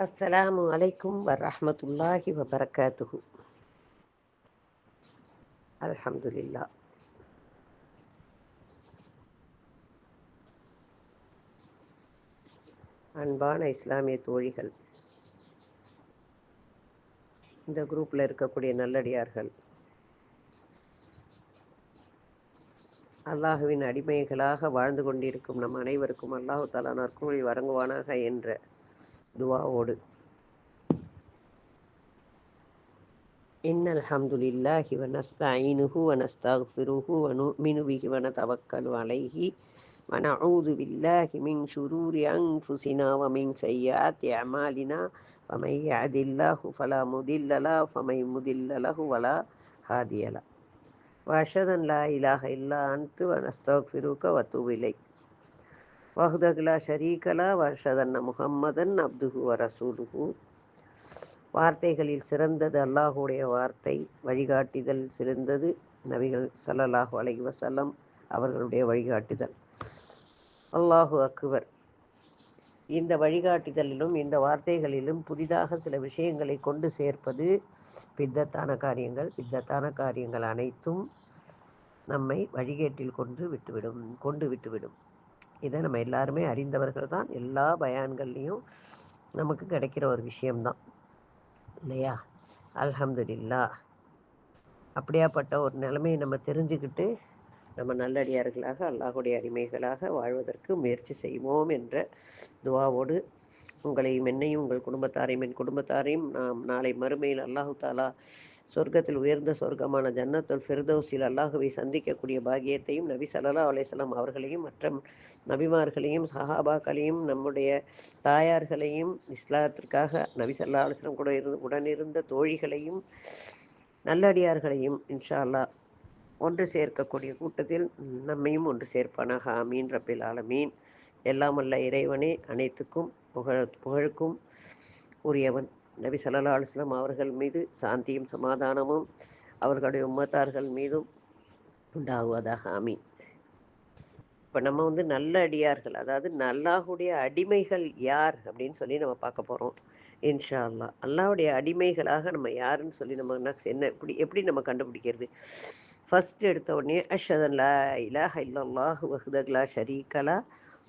அஸ்ஸலாமு அலைக்கும் வரஹமத்துல்லாஹி வபரகாத்துஹு. அல்ஹம்துலில்லா அன்பான இஸ்லாமிய தோழிகள் இந்த குரூப்பில் இருக்கக்கூடிய நல்லடியார்கள் அல்லாஹுவின் அடிமைகளாக வாழ்ந்து கொண்டிருக்கும் நம் அனைவருக்கும் அல்லாஹு தாலா நற்குமிழ் வழங்குவானாக என்ற துவாவோடு إن الحمد لله ونستعينه ونستغفره ونؤمن به ونتوكل عليه ونعوذ بالله من شرور أنفسنا ومن سيئات أعمالنا ومن يهد الله فلا مضل له ومن يضلل له ولا هادي له وأشهد أن لا إله إلا أنت ونستغفرك وأتوب إليك வஹுதகுலா ஷரீகலா வர்ஷதன்ன முகம்மதன் அப்துஹு வரசூலுஹு வார்த்தைகளில் சிறந்தது அல்லாஹுடைய வார்த்தை வழிகாட்டுதல் சிறந்தது நபிகள் சல்லல்லாஹு அலஹி வசல்லம் அவர்களுடைய வழிகாட்டுதல். அல்லாஹு அக்குவர் இந்த வழிகாட்டுதலிலும் இந்த வார்த்தைகளிலும் புதிதாக சில விஷயங்களை கொண்டு சேர்ப்பது பித்தத்தான காரியங்கள். பித்தத்தான காரியங்கள் அனைத்தும் நம்மை வழிகேட்டில் கொண்டு விட்டுவிடும் கொண்டு விட்டுவிடும். இதை நம்ம எல்லாருமே அறிந்தவர்கள் தான். எல்லா பயான்கள்லேயும் நமக்கு கிடைக்கிற ஒரு விஷயம்தான். இல்லையா? அல்ஹம்துலில்லா. அப்படியாப்பட்ட ஒரு நிலைமையை நம்ம தெரிஞ்சுக்கிட்டு நம்ம நல்லடியார்களாக அல்லாஹுடைய அடிமைகளாக வாழ்வதற்கு முயற்சி செய்வோம் என்ற துவாவோடு உங்களையும் என்னையும் உங்கள் குடும்பத்தாரையும் என் குடும்பத்தாரையும் நாம் நாளை மறுமையில் அல்லாஹு தாலா சொர்க்கத்தில் உயர்ந்த சொர்க்கமான ஜன்னத்துல் ஃபிர்தௌசில் அல்லாஹுவை சந்திக்கக்கூடிய பாகியத்தையும் நபி சல்லா அலையம் அவர்களையும் மற்ற நபிமார்களையும் சஹாபாக்களையும் நம்முடைய தாயார்களையும் இஸ்லாத்திற்காக நபி சல்லா அலுவலம் கூட இருந்து உடனிருந்த தோழிகளையும் நல்லடியார்களையும் இன்ஷா ஒன்று சேர்க்கக்கூடிய கூட்டத்தில் நம்மையும் ஒன்று சேர்ப்பானாக. ஆமீன் ரபில் ஆலமீன். எல்லாம் அல்ல இறைவனே அனைத்துக்கும் புகழ் புகழுக்கும் உரியவன். நபி சல்லா அலுவலம் அவர்கள் மீது சாந்தியும் சமாதானமும் அவர்களுடைய உம்மத்தார்கள் மீதும் உண்டாகுவதாக. ஆமீன். இப்போ நம்ம வந்து நல்ல அடியார்கள் அதாவது நல்லாஹுடைய அடிமைகள் யார் அப்படின்னு சொல்லி நம்ம பார்க்க போகிறோம் இன்ஷா அல்லா அல்லாவுடைய அடிமைகளாக நம்ம யாருன்னு சொல்லி நம்ம என்ன எப்படி எப்படி நம்ம கண்டுபிடிக்கிறது? ஃபர்ஸ்ட் எடுத்த உடனே அஷதன் லா இலாஹ இல்லல்லாஹ் வஹ்தக்லா ஷரீகலா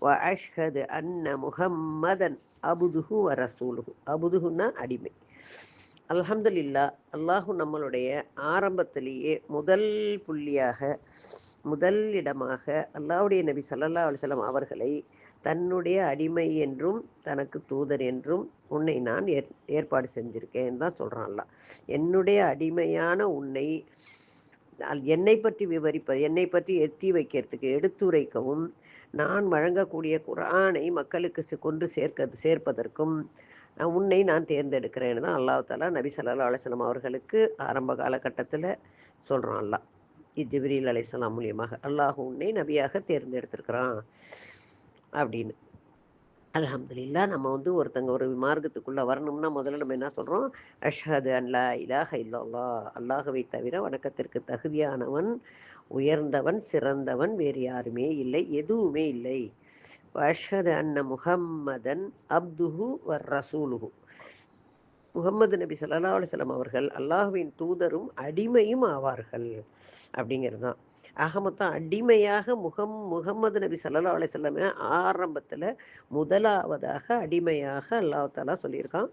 வ அஷ்ஹது அன்ன முஹம்மதன் அபுதுஹு வ ரசூலுஹு. அபுதுஹுன்னா அடிமை. அல்ஹம்துலில்லா அல்லாஹு நம்மளுடைய ஆரம்பத்திலேயே முதல் புள்ளியாக முதல் இடமாக அல்லாவுடைய நபி சல்லா அலிசல்லாம் அவர்களை தன்னுடைய அடிமை என்றும் தனக்கு தூதர் என்றும் உன்னை நான் ஏற் ஏற்பாடு செஞ்சிருக்கேன் தான் சொல்கிறான் அல்லா என்னுடைய அடிமையான உன்னை என்னை பற்றி விவரிப்பது என்னை பற்றி எத்தி வைக்கிறதுக்கு எடுத்துரைக்கவும் நான் வழங்கக்கூடிய குரானை மக்களுக்கு கொண்டு சேர்க்க சேர்ப்பதற்கும் உன்னை நான் தேர்ந்தெடுக்கிறேன்னு தான் அல்லாஹாலா நபி சல்லா அலுவலம் அவர்களுக்கு ஆரம்ப காலகட்டத்தில் சொல்கிறான் அல்லா இஜிபிரில் அலைசலாம் மூலியமாக. அல்லாஹ் உன்னை நபியாக தேர்ந்தெடுத்திருக்கிறான். அப்படின்னு. அலமதுல்லா நம்ம வந்து ஒருத்தங்க ஒரு மார்க்கத்துக்குள்ளே வரணும்னா முதல்ல நம்ம என்ன சொல்கிறோம் அஷ்ஹது அன்லா இலாஹ இல்லல்லா அல்லாஹவை தவிர வணக்கத்திற்கு தகுதியானவன் உயர்ந்தவன் சிறந்தவன் வேறு யாருமே இல்லை எதுவுமே இல்லை. அஷ்ஹது அன்ன முஹம்மதன் அப்துஹு வர் ரசூலுஹு முகமது நபி சல்லா அலுவலம் அவர்கள் அல்லாஹுவின் தூதரும் அடிமையும் ஆவார்கள் அப்படிங்கிறது தான். ஆக மொத்தம் அடிமையாக முகம் முகமது நபி சல்லா அலையமே ஆரம்பத்தில் முதலாவதாக அடிமையாக அல்லாஹாலா சொல்லியிருக்கான்.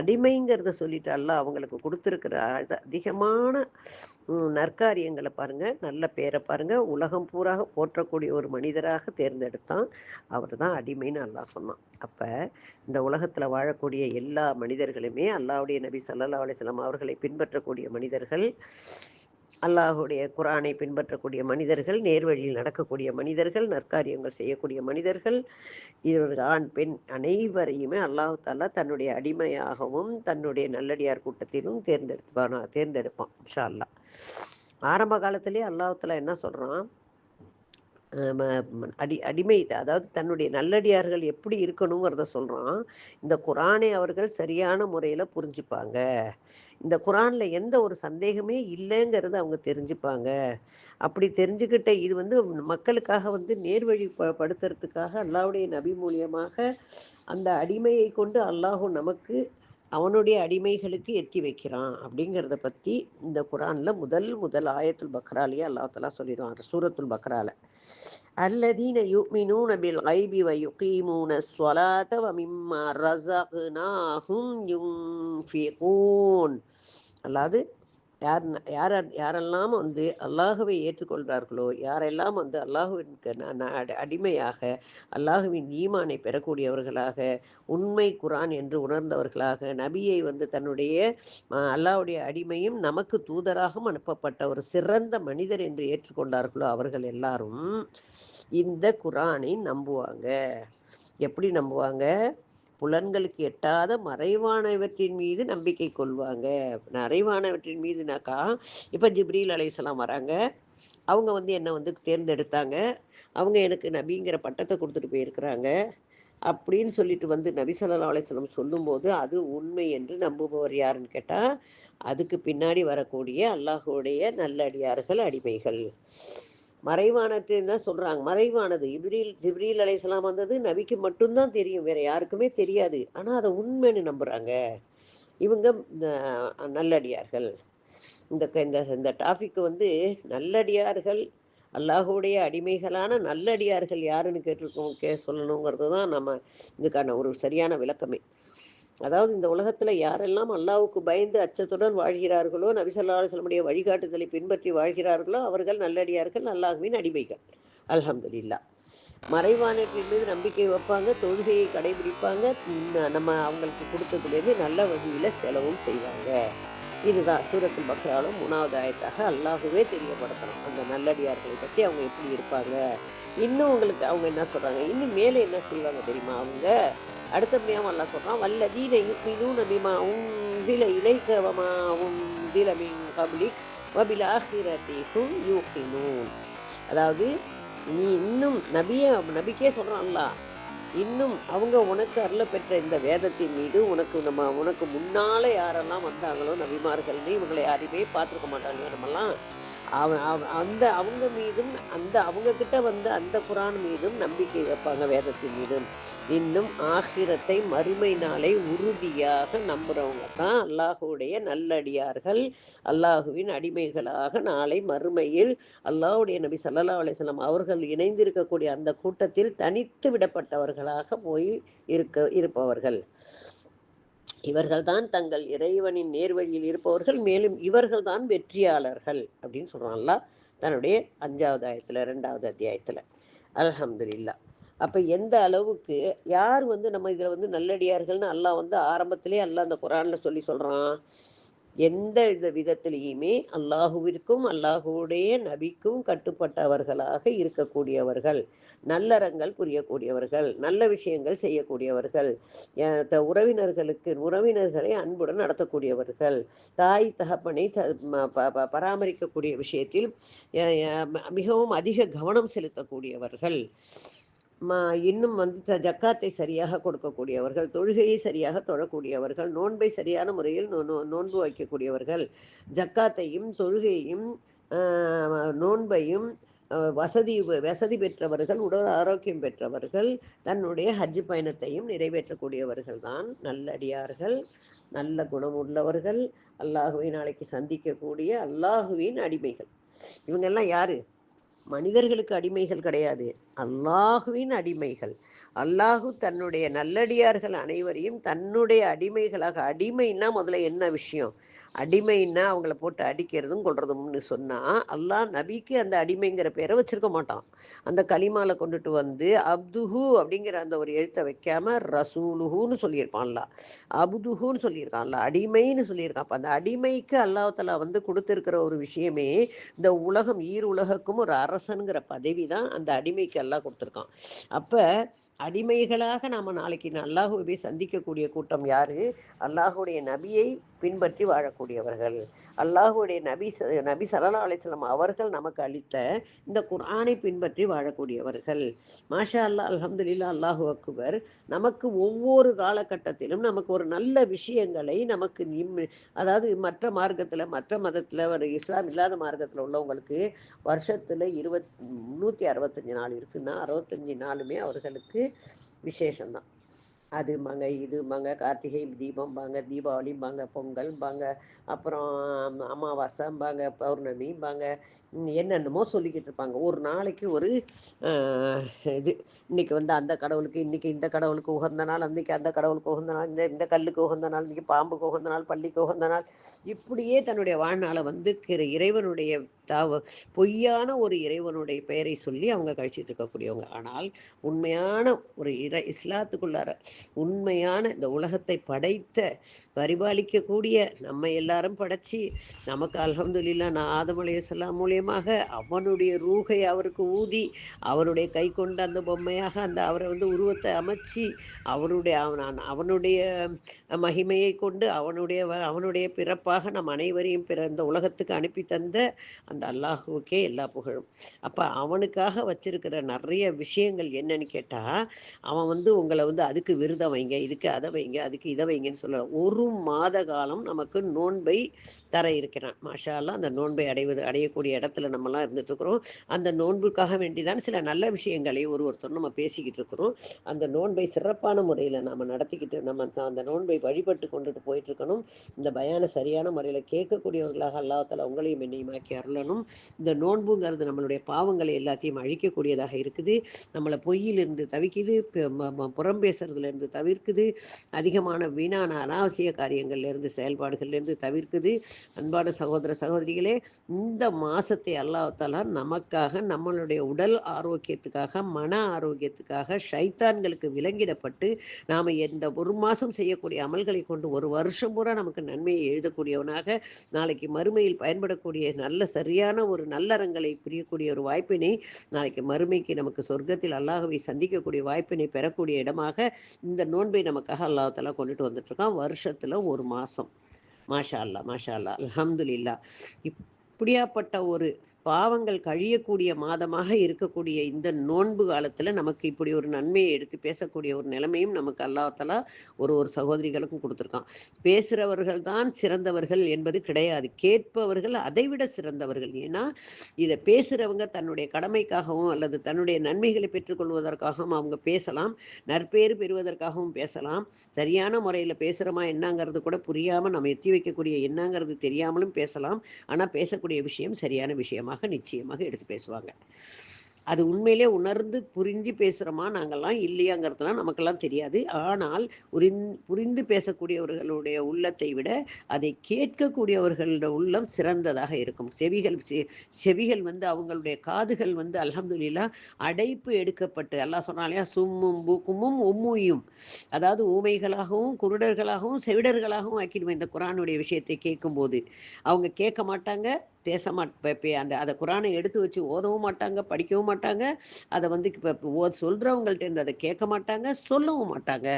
அடிமைங்கிறத சொல்லிட்டு அல்லாஹ் அவங்களுக்கு கொடுத்துருக்கிற அதிகமான நற்காரியங்களை பாருங்க. நல்ல பேரை பாருங்க. உலகம் பூராக போற்றக்கூடிய ஒரு மனிதராக தேர்ந்தெடுத்தான். அவர் தான் அடிமைன்னு அல்லாஹ் சொன்னான். அப்போ இந்த உலகத்தில் வாழக்கூடிய எல்லா மனிதர்களுமே அல்லாவுடைய நபி சல்லா அலிஸ்லாம் அவர்களை பின்பற்றக்கூடிய மனிதர்கள் அல்லாஹுடைய குரானை பின்பற்றக்கூடிய மனிதர்கள் நேர்வழியில் நடக்கக்கூடிய மனிதர்கள் நற்காரியங்கள் செய்யக்கூடிய மனிதர்கள் இவர்கள் ஆண் பெண் அனைவரையுமே அல்லாஹு தாலா தன்னுடைய அடிமையாகவும் தன்னுடைய நல்லடியார் கூட்டத்திலும் தேர்ந்தெடுப்பானா தேர்ந்தெடுப்பான் இன்ஷா அல்லா ஆரம்ப காலத்திலேயே அல்லாஹாலா என்ன சொல்றான்? அடி அடிமை அதாவது தன்னுடைய நல்லடியார்கள் எப்படி இருக்கணுங்கிறத சொல்கிறான் இந்த குரானை அவர்கள் சரியான முறையில் புரிஞ்சுப்பாங்க. இந்த குரானில் எந்த ஒரு சந்தேகமே இல்லைங்கிறத அவங்க தெரிஞ்சுப்பாங்க. அப்படி தெரிஞ்சுக்கிட்ட இது வந்து மக்களுக்காக வந்து நேர்வழி ப படுத்துறதுக்காக அல்லாவுடைய நபி மூலியமாக அந்த அடிமையை கொண்டு அல்லாஹும் நமக்கு அவனுடைய அடிமைகளுக்கு எத்தி வைக்கிறான் அப்படிங்கிறத பற்றி இந்த குரானில் முதல் முதல் ஆயத்துல் பக்ராலேயே அல்லா தலா சொல்லிடுவான் சூரத்துல் பக்ரால. அல்லதீன யுமினூன பில் ஐபி வ யுகீமூன ஸ்வலாத வ மிம்மா ரஸக்னாஹும் யுன்ஃபிகூன். அல்லாது யார் யார் யாரெல்லாம் வந்து அல்லாஹுவை ஏற்றுக்கொள்கிறார்களோ யாரெல்லாம் வந்து அல்லாஹுவிற்கு அடிமையாக அல்லாஹுவின் ஈமானை பெறக்கூடியவர்களாக உண்மை குரான் என்று உணர்ந்தவர்களாக நபியை வந்து தன்னுடைய அல்லாஹுடைய அடிமையும் நமக்கு தூதராகவும் அனுப்பப்பட்ட ஒரு சிறந்த மனிதர் என்று ஏற்றுக்கொண்டார்களோ அவர்கள் எல்லாரும் இந்த குரானை நம்புவாங்க. எப்படி நம்புவாங்க? புலன்களுக்கு எட்டாத மறைவானவற்றின் மீது நம்பிக்கை கொள்வாங்க. மறைவானவற்றின் மீதுனாக்கா இப்போ ஜிப்ரீல் அலைசலாம் வராங்க. அவங்க வந்து என்னை வந்து தேர்ந்தெடுத்தாங்க. அவங்க எனக்கு நபிங்கிற பட்டத்தை கொடுத்துட்டு போயிருக்கிறாங்க. அப்படின்னு சொல்லிட்டு வந்து நபி சொல்லா அலிஸ்லம் சொல்லும்போது அது உண்மை என்று நம்புபவர் யாருன்னு கேட்டால் அதுக்கு பின்னாடி வரக்கூடிய அல்லாஹுடைய நல்லடியார்கள் அடிமைகள். மறைவானதுன்னு தான் சொல்கிறாங்க மறைவானது. இப்ரீல் ஜிப்ரீல் அலைசலாம் வந்தது நபிக்கு மட்டும்தான் தெரியும். வேற யாருக்குமே தெரியாது. ஆனால் அதை உண்மைன்னு நம்புகிறாங்க இவங்க நல்லடியார்கள். இந்த இந்த இந்த டாபிக் வந்து நல்லடியார்கள் அல்லாஹுடைய அடிமைகளான நல்லடியார்கள் யாருன்னு கேட்டிருக்கோம் கே சொல்லணுங்கிறது தான் நம்ம இதுக்கான ஒரு சரியான விளக்கமே. அதாவது இந்த உலகத்துல யாரெல்லாம் அல்லாவுக்கு பயந்து அச்சத்துடன் வாழ்கிறார்களோ நபிசல்லா வழிகாட்டுதலை பின்பற்றி வாழ்கிறார்களோ அவர்கள் நல்லடியார்கள் அல்லாஹுவின் அடிமைகள். அலமதுல்லா மறைவானத்தின் மீது நம்பிக்கை வைப்பாங்க தொழுகையை கடைபிடிப்பாங்க நம்ம அவங்களுக்கு கொடுத்ததுலேருந்து நல்ல வகையில் செலவும் செய்வாங்க. இதுதான் சூரத்தில் பக்ராலும் மூணாவது ஆயத்தாக அல்லாஹுவே தெரியப்படுத்தணும். அந்த நல்லடியார்களை பற்றி அவங்க எப்படி இருப்பாங்க? இன்னும் உங்களுக்கு அவங்க என்ன சொல்கிறாங்க இன்னும் மேலே என்ன செய்வாங்க தெரியுமா அவங்க? அடுத்தபடியாக அல்லா சொல்கிறான் வல்லதீன யுக்மினூன பிமா உன்சில இலைக்க உம் உன்சில மின் கபிலிக் வபிலாகிரதிகும் யூகினூன். அதாவது நீ இன்னும் நபிய நபிக்கே சொல்கிறான்ல இன்னும் அவங்க உனக்கு அருள பெற்ற இந்த வேதத்தின் மீது உனக்கு நம்ம உனக்கு முன்னால யாரெல்லாம் வந்தாங்களோ நபிமார்கள்னு இவங்களை யாரையுமே பார்த்துருக்க மாட்டாங்க நம்மலாம் அவன் அந்த அவங்க மீதும் அந்த அவங்க கிட்ட வந்து அந்த குரான் மீதும் நம்பிக்கை வைப்பாங்க வேதத்தின் மீதும். இன்னும் ஆகிரத்தை மறுமை நாளை உறுதியாக நம்புறவங்க தான் அல்லாஹுடைய நல்லடியார்கள். அல்லாஹுவின் அடிமைகளாக நாளை மறுமையில் அல்லாஹுடைய நபி சல்லா அலிஸ்லாம் அவர்கள் இணைந்திருக்கக்கூடிய அந்த கூட்டத்தில் தனித்து விடப்பட்டவர்களாக போய் இருக்க இருப்பவர்கள். இவர்கள்தான் தங்கள் இறைவனின் நேர்வழியில் இருப்பவர்கள் மேலும் இவர்கள்தான் வெற்றியாளர்கள் அப்படின்னு சொல்றான்ல தன்னுடைய அஞ்சாவது ஆயத்துல ரெண்டாவது அத்தியாயத்துல. அலஹம்துல்லா அப்ப எந்த அளவுக்கு யார் வந்து நம்ம இதுல வந்து நல்லடியார்கள்னு அல்லாஹ் வந்து ஆரம்பத்திலே அல்லாஹ் அந்த குரான்ல சொல்லி சொல்றான். எந்த வித விதத்திலையுமே அல்லாஹுவிற்கும் அல்லாஹுடைய நபிக்கும் கட்டுப்பட்டவர்களாக இருக்கக்கூடியவர்கள். நல்லறங்கள் புரியக்கூடியவர்கள் நல்ல விஷயங்கள் செய்யக்கூடியவர்கள் உறவினர்களுக்கு உறவினர்களை அன்புடன் நடத்தக்கூடியவர்கள் தாய் தகப்பனை பராமரிக்கக்கூடிய விஷயத்தில் மிகவும் அதிக கவனம் செலுத்தக்கூடியவர்கள். இன்னும் வந்து ஜக்காத்தை சரியாக கொடுக்கக்கூடியவர்கள் தொழுகையை சரியாக தொழக்கூடியவர்கள் நோன்பை சரியான முறையில் நோன்பு வைக்கக்கூடியவர்கள் ஜக்காத்தையும் தொழுகையையும் நோன்பையும் வசதி வசதி பெற்றவர்கள் உடல் ஆரோக்கியம் பெற்றவர்கள் தன்னுடைய ஹஜ் பயணத்தையும் நிறைவேற்றக்கூடியவர்கள் தான். நல்லடியார்கள் நல்ல குணம் உள்ளவர்கள் அல்லாஹுவை நாளைக்கு சந்திக்கக்கூடிய அல்லாஹுவின் அடிமைகள். இவங்கெல்லாம் யாரு? மனிதர்களுக்கு அடிமைகள் கிடையாது. அல்லாஹுவின் அடிமைகள். அல்லாஹு தன்னுடைய நல்லடியார்கள் அனைவரையும் தன்னுடைய அடிமைகளாக அடிமைன்னா முதல்ல என்ன விஷயம்? அடிமைன்னா அவங்கள போட்டு அடிக்கிறதும் கொள்றதும்னு சொன்னா அல்லாஹ் நபிக்கு அந்த அடிமைங்கிற பேரை வச்சிருக்க மாட்டான். அந்த களிமால கொண்டுட்டு வந்து அப்துஹு அப்படிங்கிற அந்த ஒரு எழுத்தை வைக்காம ரசூலுஹுன்னு சொல்லியிருப்பான்ல அப்துஹுன்னு சொல்லியிருக்கான்ல அடிமைன்னு சொல்லியிருக்கான். அப்ப அந்த அடிமைக்கு அல்லாஹலா வந்து கொடுத்துருக்கிற ஒரு விஷயமே இந்த உலகம் ஈர் உலகக்கும் ஒரு அரசனுங்கிற பதவி தான் அந்த அடிமைக்கு அல்லாஹ் கொடுத்துருக்கான். அப்போ அடிமைகளாக நாம நாளைக்கு அல்லாஹுவை சந்திக்கக்கூடிய கூட்டம் யாரு? அல்லாஹுடைய நபியை பின்பற்றி வாழக்கூடியவர்கள். அல்லாஹுடைய நபி நபி சல்லா அலிஸ்லாம் அவர்கள் நமக்கு அளித்த இந்த குரானை பின்பற்றி வாழக்கூடியவர்கள். மாஷா அல்லா அலமதுல்லா அல்லாஹு அக்பர். நமக்கு ஒவ்வொரு காலகட்டத்திலும் நமக்கு ஒரு நல்ல விஷயங்களை நமக்கு அதாவது மற்ற மார்க்கத்தில் மற்ற மதத்தில் ஒரு இஸ்லாம் இல்லாத மார்க்கத்தில் உள்ளவங்களுக்கு வருஷத்தில் இருபத் முந்நூற்றி அறுபத்தஞ்சு நாள் இருக்குன்னா அறுபத்தஞ்சு நாளுமே அவர்களுக்கு விசேஷம்தான். அதும்பாங்க இதும்பாங்க கார்த்திகை தீபம்பாங்க தீபாவளிம்பாங்க பொங்கல்பாங்க அப்புறம் அமாவாசைம்பாங்க பௌர்ணமிம்பாங்க என்னென்னமோ சொல்லிக்கிட்டு இருப்பாங்க. ஒரு நாளைக்கு ஒரு இது. இன்னைக்கு வந்து அந்த கடவுளுக்கு இன்னைக்கு இந்த கடவுளுக்கு உகந்த நாள் அன்னைக்கு அந்த கடவுளுக்கு உகந்த நாள் இந்த இந்த கல்லுக்கு உகந்த நாள் இன்னைக்கு பாம்புக்கு உகந்த நாள் பள்ளிக்கு உகந்த நாள். இப்படியே தன்னுடைய வாழ்நாளை வந்து இறைவனுடைய தாவ பொய்யான ஒரு இறைவனுடைய பெயரை சொல்லி அவங்க கழிச்சிட்டு இருக்கக்கூடியவங்க. ஆனால் உண்மையான ஒரு இற இஸ்லாத்துக்குள்ளார உண்மையான இந்த உலகத்தை படைத்த பரிபாலிக்கக்கூடிய நம்ம எல்லாரும் படைச்சி நமக்கு அலமதுல்லா நான் ஆதமலையலாம் மூலியமாக அவனுடைய ரூகை அவருக்கு ஊதி அவருடைய கை கொண்டு அந்த பொம்மையாக அந்த அவரை வந்து உருவத்தை அமைச்சு அவருடைய அவன் அவனுடைய மகிமையை கொண்டு அவனுடைய அவனுடைய பிறப்பாக நம் அனைவரையும் பிற இந்த உலகத்துக்கு அனுப்பி தந்த அந்த அல்லாஹுவுக்கே எல்லா புகழும். அப்போ அவனுக்காக வச்சிருக்கிற நிறைய விஷயங்கள் என்னன்னு கேட்டால் அவன் வந்து உங்களை வந்து அதுக்கு விருதம் வைங்க இதுக்கு அதை வைங்க அதுக்கு இதை வைங்கன்னு சொல்ல ஒரு மாத காலம் நமக்கு நோன்பை தர இருக்கிறான். மாஷாலாம் அந்த நோன்பை அடைவது அடையக்கூடிய இடத்துல நம்மலாம் இருந்துட்டு இருக்கிறோம் அந்த நோன்புக்காக வேண்டிதான் சில நல்ல விஷயங்களை ஒரு ஒருத்தர் நம்ம பேசிக்கிட்டு இருக்கிறோம். அந்த நோன்பை சிறப்பான முறையில் நம்ம நடத்திக்கிட்டு நம்ம அந்த நோன்பை வழிபட்டு கொண்டுட்டு போயிட்டு இருக்கணும் இந்த பயான சரியான முறையில் கேட்கக்கூடியவர்களாக அல்லாத்தால உங்களையும் என்னையுமாக்கி அருளணும். இந்த நோன்புங்கிறது நம்மளுடைய பாவங்களை எல்லாத்தையும் அழிக்கக்கூடியதாக இருக்குது. நம்மளை பொய்யிலிருந்து தவிக்குது புறம் பேசுறதுல இருந்து தவிர்க்குது. அதிகமான வீணான அனாவசிய காரியங்கள்ல இருந்து செயல்பாடுகள்ல இருந்து தவிர்க்குது. அன்பான சகோதர சகோதரிகளே இந்த மாசத்தை அல்லாத்தாலா நமக்காக நம்மளுடைய உடல் ஆரோக்கியத்துக்காக மன ஆரோக்கியத்துக்காக ஷைத்தான்களுக்கு விலங்கிடப்பட்டு நாம எந்த ஒரு மாசம் செய்யக்கூடிய அமல்களை கொண்டு ஒரு வருஷம் பூரா நமக்கு நன்மையை எழுதக்கூடியவனாக நாளைக்கு மறுமையில் பயன்படக்கூடிய நல்ல சரி சரியான ஒரு நல்லறங்களை புரியக்கூடிய ஒரு வாய்ப்பினை நாளைக்கு மறுமைக்கு நமக்கு சொர்க்கத்தில் அல்லாஹவை சந்திக்கக்கூடிய வாய்ப்பினை பெறக்கூடிய இடமாக இந்த நோன்பை நமக்காக அல்லாஹால கொண்டுட்டு வந்துட்டு இருக்கான் வருஷத்துல ஒரு மாசம். மாஷா அல்லா மாஷா அல்லா அலமதுல்லா இப்படியாப்பட்ட ஒரு பாவங்கள் கழியக்கூடிய மாதமாக இருக்கக்கூடிய இந்த நோன்பு காலத்துல நமக்கு இப்படி ஒரு நன்மையை எடுத்து பேசக்கூடிய ஒரு நிலைமையும் நமக்கு அல்லாத்தலா ஒரு ஒரு சகோதரிகளுக்கும் கொடுத்துருக்கான். பேசுறவர்கள் தான் சிறந்தவர்கள் என்பது கிடையாது. கேட்பவர்கள் அதைவிட சிறந்தவர்கள். ஏன்னா இதை பேசுறவங்க தன்னுடைய கடமைக்காகவும் அல்லது தன்னுடைய நன்மைகளை பெற்றுக்கொள்வதற்காகவும் அவங்க பேசலாம். நற்பேறு பெறுவதற்காகவும் பேசலாம். சரியான முறையில பேசுறோமா என்னங்கிறது கூட புரியாம நம்ம எத்தி வைக்கக்கூடிய என்னங்கிறது தெரியாமலும் பேசலாம். ஆனா பேசக்கூடிய விஷயம் சரியான விஷயமா நிச்சயமாக நிச்சயமாக எடுத்து பேசுவாங்க. அது உண்மையிலே உணர்ந்து புரிஞ்சு பேசுகிறோமா நாங்கள்லாம் இல்லையாங்கிறதுலாம் நமக்கெல்லாம் தெரியாது. ஆனால் புரிந்து பேசக்கூடியவர்களுடைய உள்ளத்தை விட அதை கேட்கக்கூடியவர்களோட உள்ளம் சிறந்ததாக இருக்கும். செவிகள் செவிகள் வந்து அவங்களுடைய காதுகள் வந்து அலமதுல்லா அடைப்பு எடுக்கப்பட்டு எல்லாம் சொன்னாலையா சும்மும் பூக்குமும் உம்முயும். அதாவது ஊமைகளாகவும் குருடர்களாகவும் செவிடர்களாகவும் ஆக்கிடுவோம் இந்த குரானுடைய விஷயத்தை கேட்கும்போது. அவங்க கேட்க மாட்டாங்க பேச மாட்டே அந்த அதை குரானை எடுத்து வச்சு ஓதவும் மாட்டாங்க படிக்கவும் மாட்டாங்க. அதை வந்து இப்போ சொல்கிறவங்கள்ட்ட இருந்து அதை கேட்க மாட்டாங்க சொல்லவும் மாட்டாங்க.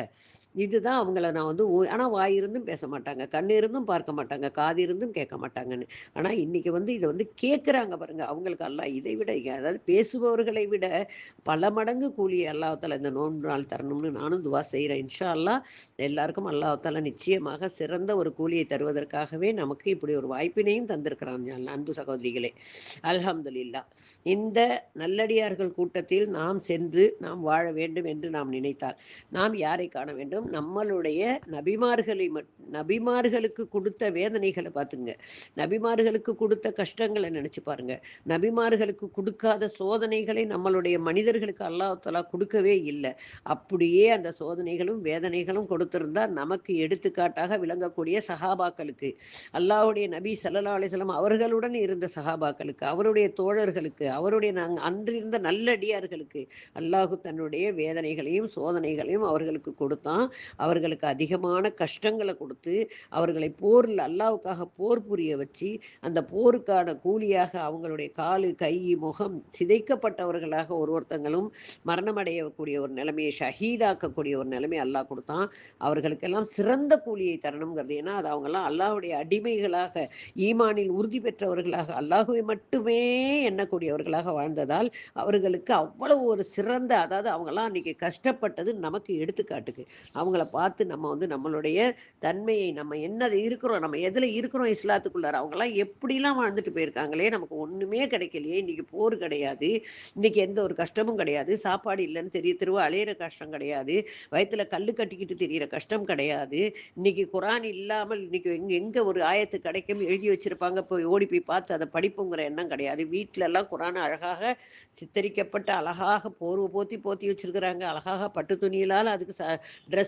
இதுதான் அவங்கள நான் வந்து ஆனால் வாய் இருந்தும் பேச மாட்டாங்க கண் இருந்தும் பார்க்க மாட்டாங்க காது இருந்தும் கேட்க மாட்டாங்கன்னு. ஆனால் இன்னைக்கு வந்து இதை வந்து கேட்குறாங்க பாருங்க அவங்களுக்கு எல்லாம் இதை விட அதாவது பேசுபவர்களை விட பல மடங்கு கூலி அல்லாஹால இந்த நோன்பு நாள் தரணும்னு நானும் துவா செய்கிறேன் இன்ஷா அல்லா எல்லாருக்கும் அல்லாஹால நிச்சயமாக சிறந்த ஒரு கூலியை தருவதற்காகவே நமக்கு இப்படி ஒரு வாய்ப்பினையும் தந்திருக்கிறான் அன்பு சகோதரிகளே. அல்ஹம்துல்லா இந்த நல்லடியார்கள் கூட்டத்தில் நாம் சென்று நாம் வாழ வேண்டும் என்று நாம் நினைத்தால் நாம் யாரை காண வேண்டும்? நம்மளுடைய நபிமார்களை நபிமார்களுக்கு கொடுத்த வேதனைகளை பார்த்துங்க. நபிமார்களுக்கு கொடுத்த கஷ்டங்களை நினைச்சு பாருங்க. நபிமார்களுக்கு கொடுக்காத சோதனைகளை நம்மளுடைய மனிதர்களுக்கு அல்லாஹலா கொடுக்கவே இல்லை. அப்படியே அந்த சோதனைகளும் வேதனைகளும் கொடுத்திருந்தா நமக்கு எடுத்துக்காட்டாக விளங்கக்கூடிய சஹாபாக்களுக்கு அல்லாஹுடைய நபி சல்லா அலிஸ்லாம் அவர்களுடன் இருந்த சஹாபாக்களுக்கு அவருடைய தோழர்களுக்கு அவருடைய நாங்கள் அன்றிருந்த நல்லடியார்களுக்கு அல்லாஹு தன்னுடைய வேதனைகளையும் சோதனைகளையும் அவர்களுக்கு கொடுத்தான். அவர்களுக்கு அதிகமான கஷ்டங்களை கொடுத்து அவர்களை போரில் அல்லாவுக்காக போர் புரிய வச்சு அந்த போருக்கான கூலியாக அவங்களுடைய காலு கை முகம் சிதைக்கப்பட்டவர்களாக ஒரு ஒருத்தங்களும் மரணமடையக்கூடிய ஒரு நிலைமையை ஷஹீதாக்கக்கூடிய ஒரு நிலைமை அல்லாஹ் கொடுத்தான். அவர்களுக்கெல்லாம் சிறந்த கூலியை தரணுங்கிறது. ஏன்னா அது அவங்கெல்லாம் அல்லாஹுடைய அடிமைகளாக ஈமானில் உறுதி பெற்றவர்களாக அல்லாஹுவை மட்டுமே எண்ணக்கூடியவர்களாக வாழ்ந்ததால் அவர்களுக்கு அவ்வளவு ஒரு சிறந்த அதாவது அவங்கெல்லாம் அன்னைக்கு கஷ்டப்பட்டது நமக்கு எடுத்துக்காட்டுக்கு. அவங்கள பார்த்து நம்ம வந்து நம்மளுடைய தன்மையை நம்ம என்ன இருக்கிறோம் நம்ம எதில் இருக்கிறோம் இஸ்லாத்துக்குள்ளார? அவங்களாம் எப்படிலாம் வாழ்ந்துட்டு போயிருக்காங்களே நமக்கு ஒன்றுமே கிடைக்கலையே. இன்னைக்கு போர் கிடையாது. இன்னைக்கு எந்த ஒரு கஷ்டமும் கிடையாது. சாப்பாடு இல்லைன்னு தெரிய திருவா அலையிற கஷ்டம் கிடையாது. வயிற்றுல கல் கட்டிக்கிட்டு தெரியிற கஷ்டம் கிடையாது. இன்னைக்கு குரான் இல்லாமல் இன்னைக்கு எங்க எங்க ஒரு ஆயத்து கிடைக்கும்? எழுதி வச்சிருப்பாங்க. போய் ஓடி போய் பார்த்து அதை படிப்புங்கிற எண்ணம் கிடையாது. வீட்டில எல்லாம் குரான் அழகாக சித்தரிக்கப்பட்ட அழகாக போர்வை போத்தி போத்தி வச்சிருக்கிறாங்க. அழகாக பட்டு துணியிலால் அதுக்கு ச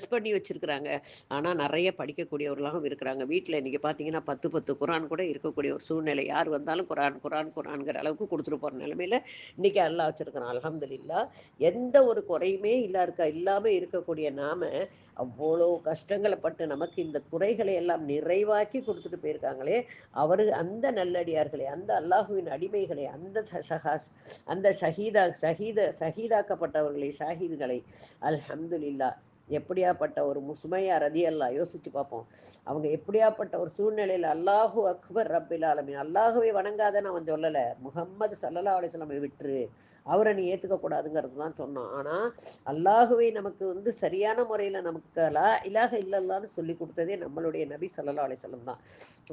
ட்ரெஸ் பண்ணி வச்சிருக்கிறாங்க. ஆனால் நிறைய படிக்கக்கூடியவர்களாகவும் இருக்கிறாங்க. வீட்டில் இன்னைக்கு பார்த்தீங்கன்னா பத்து பத்து குரான் கூட இருக்கக்கூடிய ஒரு சூழ்நிலை. யார் வந்தாலும் குரான் குரான் குரான்கிற அளவுக்கு கொடுத்துட்டு போகிற நிலமையில இன்னைக்கு அல்லா வச்சிருக்கிறான். அலமதுல்லா எந்த ஒரு குறையுமே இல்லா இருக்கா இல்லாமல் இருக்கக்கூடிய நாம அவ்வளோ கஷ்டங்களை பட்டு நமக்கு இந்த குறைகளை எல்லாம் நிறைவாக்கி கொடுத்துட்டு போயிருக்காங்களே அவரு அந்த நல்லடியார்களே அந்த அல்லாஹுவின் அடிமைகளை அந்த சஹாஸ் அந்த ஷஹீதா ஷஹீத ஷஹீதாக்கப்பட்டவர்களை ஷாஹீதுகளை. அல்ஹம்துலில்லா எப்படியாப்பட்ட ஒரு சுமையா ரதி அல்லா யோசிச்சு பார்ப்போம். அவங்க எப்படியாப்பட்ட ஒரு சூழ்நிலையில் அல்லாஹூ அக்பர் ரப்பில் ஆலமின். அல்லாஹுவை வணங்காதன்னு அவன் சொல்லலை. முகம்மது சல்லல்லா அலிஸ்லாமை விட்டுரு. அவரை நீ ஏற்றுக்க கூடாதுங்கிறது தான் சொன்னான். ஆனால் அல்லாஹுவை நமக்கு வந்து சரியான முறையில் நமக்கு லா இலாக இல்லல்லான்னு சொல்லி கொடுத்ததே நம்மளுடைய நபி சல்லா அலிஸ்லம் தான்.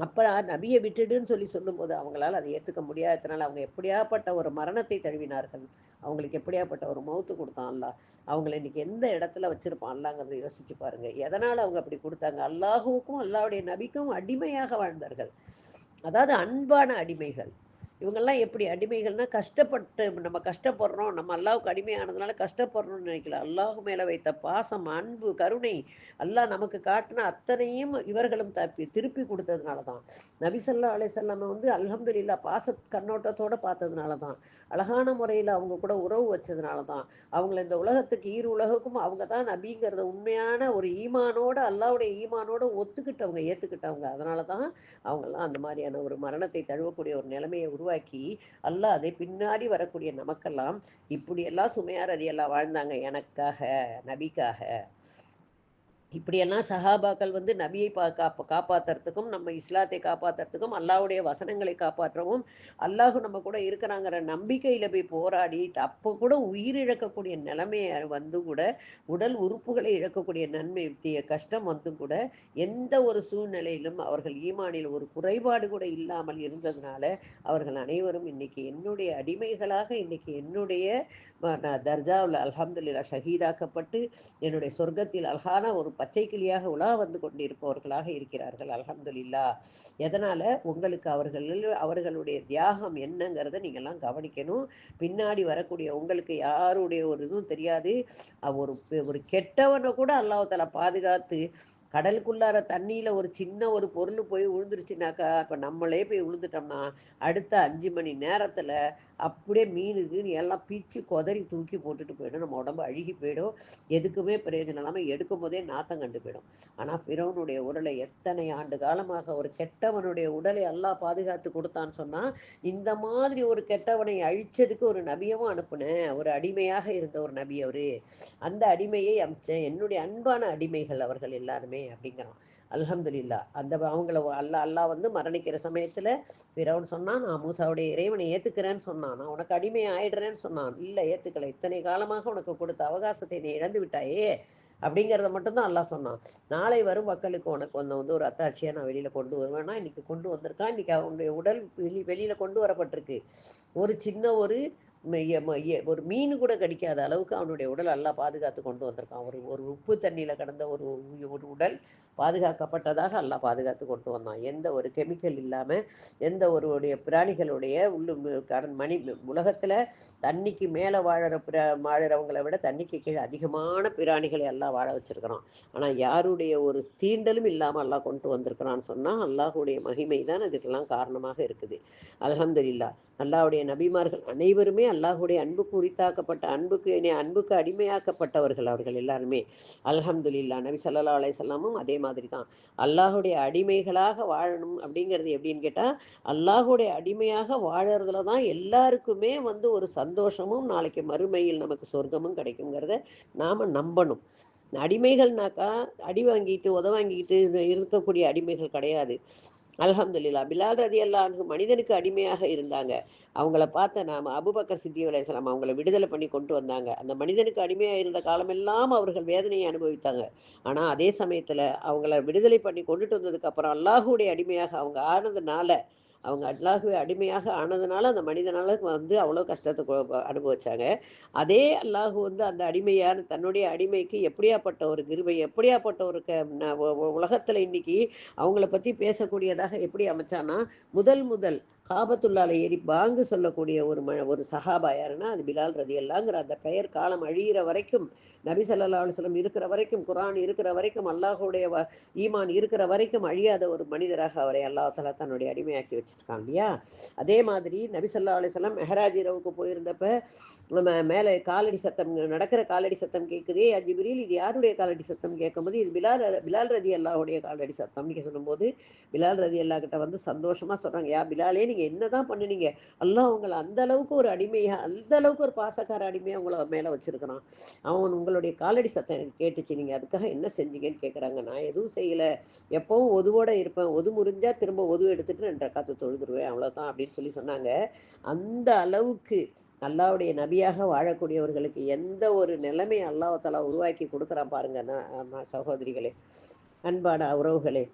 அப்போ நபியை விட்டுடுன்னு சொல்லி சொல்லும்போது அவங்களால் அதை ஏற்றுக்க முடியாததுனால அவங்க எப்படியாப்பட்ட ஒரு மரணத்தை தழுவினார்கள்? அவங்களுக்கு எப்படியாப்பட்ட ஒரு மௌத்து கொடுத்தான் அல்லா அவங்கள இன்னைக்கு எந்த இடத்துல வச்சிருப்பான் அல்லாங்கிறத யோசிச்சு பாருங்க. எதனால அவங்க அப்படி கொடுத்தாங்க? அல்லாஹுவுக்கும் அல்லாவுடைய நபிக்கும் அடிமையாக வாழ்ந்தார்கள். அதாவது அன்பான அடிமைகள். இவங்கெல்லாம் எப்படி அடிமைகள்னா கஷ்டப்பட்டு நம்ம கஷ்டப்படுறோம் நம்ம அல்லாவுக்கு அடிமையானதுனால கஷ்டப்படுறோம்னு நினைக்கல. அல்லாஹு மேலே வைத்த பாசம் அன்பு கருணை அல்லாஹ் நமக்கு காட்டின அத்தனையும் இவர்களும் தப்பி திருப்பி கொடுத்ததுனால தான். நபிசல்லா அலிசல்லாம வந்து அலமதுல்லா பாச கண்ணோட்டத்தோடு பார்த்ததுனால தான். அழகான முறையில் அவங்க கூட உறவு வச்சதுனால தான். அவங்கள இந்த உலகத்துக்கு ஈர் உலகக்கும் அவங்க தான் நபிங்கிறத உண்மையான ஒரு ஈமானோட அல்லாவுடைய ஈமானோட ஒத்துக்கிட்டவங்க ஏற்றுக்கிட்டவங்க அதனால தான் அவங்கெல்லாம் அந்த மாதிரியான ஒரு மரணத்தை தழுவக்கூடிய ஒரு நிலைமையை உருவாக்கி அல்லாஹ் அதை பின்னாடி வரக்கூடிய நமக்கெல்லாம் இப்படியெல்லாம் சுமையார் அதியெல்லாம் வாழ்ந்தாங்க எனக்காக நபிக்காக. இப்படியெல்லாம் சஹாபாக்கள் வந்து நபியை பா காப்ப காப்பாற்றுறதுக்கும் நம்ம இஸ்லாத்தை காப்பாற்றுறதுக்கும் அல்லாவுடைய வசனங்களை காப்பாற்றவும் அல்லாஹு நம்ம கூட இருக்கிறாங்கிற நம்பிக்கையில் போய் போராடி அப்போ கூட உயிரிழக்கக்கூடிய நிலைமையை வந்து கூட உடல் உறுப்புகளை இழக்கக்கூடிய நன்மை கஷ்டம் வந்து கூட எந்த ஒரு சூழ்நிலையிலும் அவர்கள் ஈமானில் ஒரு குறைபாடு கூட இல்லாமல் இருந்ததுனால அவர்கள் அனைவரும் இன்னைக்கு என்னுடைய அடிமைகளாக இன்னைக்கு என்னுடைய தர்ஜாவில் அலமதுல்லா ஷஹீதாக்கப்பட்டு என்னுடைய சொர்க்கத்தில் அழகான ஒரு பச்சை கிளியாக உலா வந்து கொண்டிருப்பவர்களாக இருக்கிறார்கள் அலமதுல்லா எதனால? உங்களுக்கு அவர்கள் அவர்களுடைய தியாகம் என்னங்கிறத நீங்கள்லாம் கவனிக்கணும். பின்னாடி வரக்கூடிய உங்களுக்கு யாருடைய ஒரு இதுவும் தெரியாது. ஒரு ஒரு கெட்டவனை கூட அல்லாஹால பாதுகாத்து கடலுக்குள்ளார தண்ணியில ஒரு சின்ன ஒரு பொருள் போய் விழுந்துருச்சுனாக்கா இப்ப நம்மளே போய் விழுந்துட்டோம்னா அடுத்த அஞ்சு மணி நேரத்துல அப்படியே மீனுக்கு நீ எல்லாம் பிச்சு கொதறி தூக்கி போட்டுட்டு போயிடும். நம்ம உடம்பு அழுகி போயிடும். எதுக்குமே பிரயோஜனம் இல்லாமல் எடுக்கும் போதே நாத்தம் கண்டு போயிடும். ஆனால் பிறவனுடைய உடலை எத்தனை ஆண்டு காலமாக ஒரு கெட்டவனுடைய உடலை எல்லாம் பாதுகாத்து கொடுத்தான்னு சொன்னால் இந்த மாதிரி ஒரு கெட்டவனை அழிச்சதுக்கு ஒரு நபியவும் அனுப்புனேன். ஒரு அடிமையாக இருந்த ஒரு நபி அவரு. அந்த அடிமையை அமிச்சேன். என்னுடைய அன்பான அடிமைகள் அவர்கள் எல்லாருமே. அப்படிங்கிறான். அல்ஹம்துலில்லா. அந்த அவங்கள அல்லா அல்லா வந்து மரணிக்கிற சமயத்துல பிறவன் சொன்னான் நான் மூசாவுடைய இறைவனை ஏத்துக்கிறேன்னு சொன்னான். நான் உனக்கு அடிமை ஆயிடுறேன்னு சொன்னான். இல்ல ஏத்துக்கல. இத்தனை காலமாக உனக்கு கொடுத்த அவகாசத்தை நீ இழந்து விட்டாயே. அப்படிங்கிறத மட்டும்தான் அல்லாஹ் சொன்னான். நாளை வரும் மக்களுக்கு உனக்கு ஒன்று வந்து ஒரு அத்தாட்சியாக நான் வெளியில் கொண்டு வருவேன்னா இன்னைக்கு கொண்டு வந்திருக்கான். இன்னைக்கு அவனுடைய உடல் வெளி வெளியில் கொண்டு வரப்பட்டிருக்கு. ஒரு சின்ன ஒரு ஒரு மீன் கூட கடிக்காத அளவுக்கு அவனுடைய உடல் எல்லாம் பாதுகாத்து கொண்டு வந்திருக்கான். ஒரு ஒரு உப்பு தண்ணியில் கடந்த ஒரு ஒரு உடல் பாதுகாக்கப்பட்டதாக எல்லாம் பாதுகாத்து கொண்டு வந்தான். எந்த ஒரு கெமிக்கல் இல்லாமல் எந்த ஒரு பிராணிகளுடைய உள்ளு மணி உலகத்தில் தண்ணிக்கு மேலே வாழற பிர வாழறவங்களை விட தண்ணிக்கு கீழே அதிகமான பிராணிகளை எல்லாம் வாழ வச்சிருக்கிறான். ஆனால் யாருடைய ஒரு தீண்டலும் இல்லாமல் எல்லாம் கொண்டு வந்திருக்கிறான்னு சொன்னால் அல்லாஹுடைய மகிமை தான் இதுக்கெல்லாம் காரணமாக இருக்குது. அலமதுல்லா அல்லாவுடைய நபிமார்கள் அனைவருமே அல்லாஹுடைய அன்புக்கு உரித்தாக்கப்பட்ட அன்புக்கு அன்புக்கு அடிமையாக்கப்பட்டவர்கள் அவர்கள் எல்லாருமே. அல்ஹம்துலில்லா நபி சல்லா அலையல்லாமும் அதே மாதிரி தான் அல்லாஹுடைய அடிமைகளாக வாழணும் அப்படிங்கிறது எப்படின்னு கேட்டால் அல்லாஹுடைய அடிமையாக வாழறதுல தான் எல்லாருக்குமே வந்து ஒரு சந்தோஷமும் நாளைக்கு மறுமையில் நமக்கு சொர்க்கமும் கிடைக்குங்கிறத நாம் நம்பணும். அடிமைகள்னாக்கா அடி வாங்கிட்டு உத வாங்கிட்டு இருக்கக்கூடிய அடிமைகள் கிடையாது. அல்ஹம்துலில்லா பிலால் ரதி அல்லாஹ் மனிதனுக்கு அடிமையாக இருந்தாங்க. அவங்கள பார்த்த நாம அபுபக்கர் சித்தி அலையாம் அவங்கள விடுதலை பண்ணி கொண்டு வந்தாங்க. அந்த மனிதனுக்கு அடிமையாக இருந்த காலமெல்லாம் அவர்கள் வேதனையை அனுபவித்தாங்க. ஆனால் அதே சமயத்தில் அவங்கள விடுதலை பண்ணி கொண்டுட்டு வந்ததுக்கு அப்புறம் அல்லாஹுடைய அடிமையாக அவங்க ஆனதுனால அவங்க அல்லாஹுவை அடிமையாக ஆனதுனால அந்த மனிதனால வந்து அவ்வளோ கஷ்டத்தை அனுபவிச்சாங்க. அதே அல்லாஹு வந்து அந்த அடிமையான தன்னுடைய அடிமைக்கு எப்படியாப்பட்ட ஒரு கிருபை எப்படியாப்பட்ட ஒரு உலகத்தில் இன்னைக்கு அவங்கள பற்றி பேசக்கூடியதாக எப்படி அமைச்சானா முதல் முதல் காபத்துள்ளால ஏறி பாங்கு சொல்லக்கூடிய ஒரு ம ஒரு சஹாபா யாருன்னா அது பிலால் ரதி அல்லாங்கிற அந்த பெயர் காலம் அழியிற வரைக்கும் நபி சல்லா அலுவலம் இருக்கிற வரைக்கும் குரான் இருக்கிற வரைக்கும் அல்லாஹுடைய ஈமான் இருக்கிற வரைக்கும் அழியாத ஒரு மனிதராக அவரை அல்லாஹால தன்னுடைய அடிமையாக்கி வச்சிருக்கான் இல்லையா? அதே மாதிரி நபி சல்லா அலுவலம் மெஹராஜ் இரவுக்கு போயிருந்தப்ப நம்ம மேலே காலடி சத்தம் நடக்கிற காலடி சத்தம் கேட்குதே அஜிபிரில் இது யாருடைய காலடி சத்தம் கேட்கும்போது? இது பிலால் பிலால் ரதி அல்லாவுடைய காலடி சத்தம். சொல்லும்போது பிலால் ரதி அல்லா கிட்ட வந்து சந்தோஷமாக சொல்கிறாங்க யா பிலாலே நீங்கள் என்னதான் பண்ணுனீங்க? அல்லாஹ் உங்களை அந்த அளவுக்கு ஒரு அடிமையாக அந்த அளவுக்கு ஒரு பாசக்கார அடிமையாக உங்களை மேலே வச்சிருக்கிறான். அவன் உங்களுடைய காலடி சத்தம் எனக்கு கேட்டுச்சு. நீங்கள் அதுக்காக என்ன செஞ்சீங்கன்னு கேட்குறாங்க நான் எதுவும் செய்யலை. எப்பவும் ஒதுவோட இருப்பேன். ஒது முறிஞ்சா திரும்ப ஒது எடுத்துட்டு ரெண்டு காத்து தொழுதுருவேன். அவ்வளோதான் அப்படின்னு சொல்லி சொன்னாங்க. அந்த அளவுக்கு அல்லாவுடைய நபியாக வாழக்கூடியவர்களுக்கு எந்த ஒரு நிலைமை அல்லாஹாலா உருவாக்கி கொடுக்குறான் பாருங்க சகோதரிகளே அன்பான உறவுகளே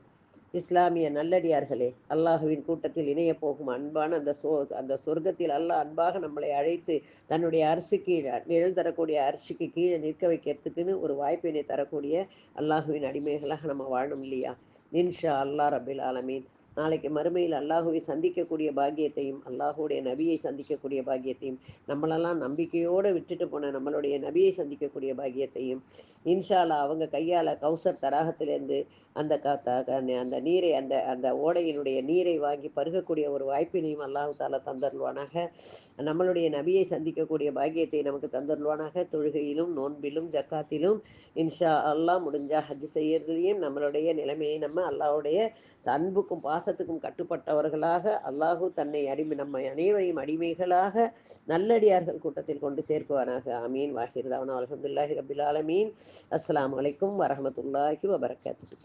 இஸ்லாமிய நல்லடியார்களே அல்லாஹுவின் கூட்டத்தில் இணைய போகும் அன்பான அந்த சோ அந்த சொர்க்கத்தில் அல்லாஹ் அன்பாக நம்மளை அழைத்து தன்னுடைய அரிசிக்கு நிழல் தரக்கூடிய அரிசிக்கு கீழே நிற்க வைக்கிறதுக்குன்னு ஒரு வாய்ப்பினை தரக்கூடிய அல்லாஹுவின் அடிமைகளாக நம்ம வாழணும் இல்லையா? இன்ஷா அல்லா ரபில் ஆலமீன். நாளைக்கு மறுமையில் அல்லாஹுவை சந்திக்கக்கூடிய பாக்கியத்தையும் அல்லாஹுடைய நபியை சந்திக்கக்கூடிய பாக்கியத்தையும் நம்மளெல்லாம் நம்பிக்கையோடு விட்டுட்டு போன நம்மளுடைய நபியை சந்திக்கக்கூடிய பாக்கியத்தையும் இன்ஷாலா அவங்க கையால் கௌசர் தடாகத்திலேருந்து அந்த அந்த நீரை அந்த அந்த ஓடையினுடைய நீரை வாங்கி பருகக்கூடிய ஒரு வாய்ப்பினையும் அல்லாஹு தாலா தந்தருள்வானாக. நம்மளுடைய நபியை சந்திக்கக்கூடிய பாக்கியத்தை நமக்கு தந்தருள்வானாக. தொழுகையிலும் நோன்பிலும் ஜக்காத்திலும் இன்ஷா அல்லாஹ் முடிஞ்சா ஹஜ் செய்யறதுலையும் நம்மளுடைய நிலைமையை நம்ம அல்லாஹுடைய அன்புக்கும் பாசத்துக்கும் கட்டுப்பட்டவர்களாக அல்லாஹூ தன்னை அடிமை நம்மை அனைவரையும் அடிமைகளாக நல்லடியார்கள் கூட்டத்தில் கொண்டு சேர்க்குவானாக. அமீன் வாஹிர்தாவன் அலமதுல்லாஹி ரபில் ஆலமீன். அஸ்லாம் வலைக்கும் வரமத்துல்லாஹி வபரகாத்து